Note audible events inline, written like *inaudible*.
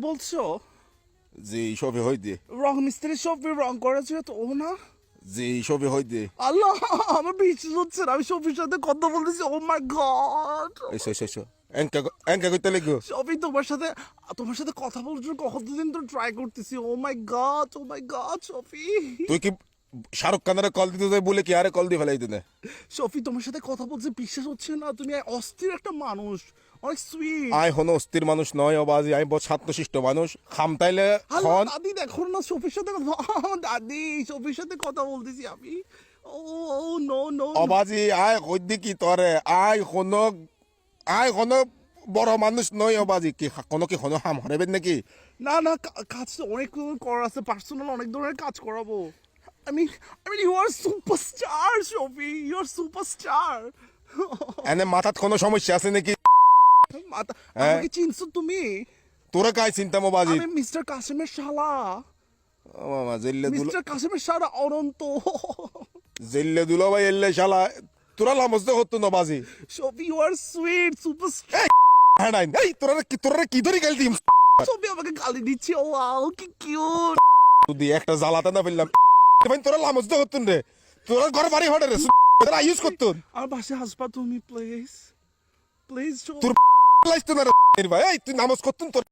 বলছো? জি সবে হইতে রং মিস্ত্রি সবই রং করেছে তো ও না? জি সবে হইতে আল্লাহ আমার বিশ্বাস হচ্ছে না আমি সবির সাথে কথা বলতেছি ও মাই গড। এসো এসো এসো। এঙ্কা কইতে লাগো শফি তোমার সাথে তোমার সাথে কথা বলার জন্য কতদিন তো ট্রাই করতেছি ও my god oh my god Shafi তুই কি শাহরুখ খানের কল দিতে বলে কি আরে কল দিয়ে ফেলাই দিনে? শফি তোমার সাথে কথা বলতে বিশ্বাস হচ্ছে না? তুমি অস্থির একটা মানুষ অনেক সুইট আই হনো অস্থির মানুষ নয় অবাজি আমি শান্তশিষ্ট মানুষ। খামতাইলে খন। দাদি দেখো না শফির সাথে কথা *laughs* দাদি শফির সাথে কথা বলতেছি আমি। ও নো নো অবাজি আই কইদি কি তরে? আই হনো আই হনো বড় মানুষ নয় অবাজি। কি কোনো কি হনো হাম হরাবেন নাকি? না না কাজ অনেক করার আছে পার্সোনাল অনেক ধরনের কাজ করাবো। I mean, I mean, you are superstar, Shofi. You are superstar. এনে মাথাত কোনো সমস্যা আছে নাকি? হ্যাঁ। আমাকে চিনছো তুমি? তোরা কাই চিন্তা মোবাজি? আমি মিস্টার কাসিমের শালা। মামা জেল্লে দুলো মিস্টার কাসিমের শালা অনন্ত। জেল্লে দুলো ভাই এল্লে শালা তোরা লামস্ত হতো নবাজি। Shafi you are sweet superstar হ্যাঁ নাই এই তোরা কি তোরা কি ধরে গেল দিম? শফি আমাকে গালি দিচ্ছে ও ওয়াও কি কিউট তুই একটা জ্বালাতে না ফেললাম। ভাই তোরা লামস্ত হতুন রে। তোরা ঘর বাড়ি হটে রে তোরা ইউজ করতুন। আমার বাসায় হাসবা তুমি প্লিজ প্লিজ তোর *laughs* তো না রে ভাই। তুই নামাজ করতুন তোর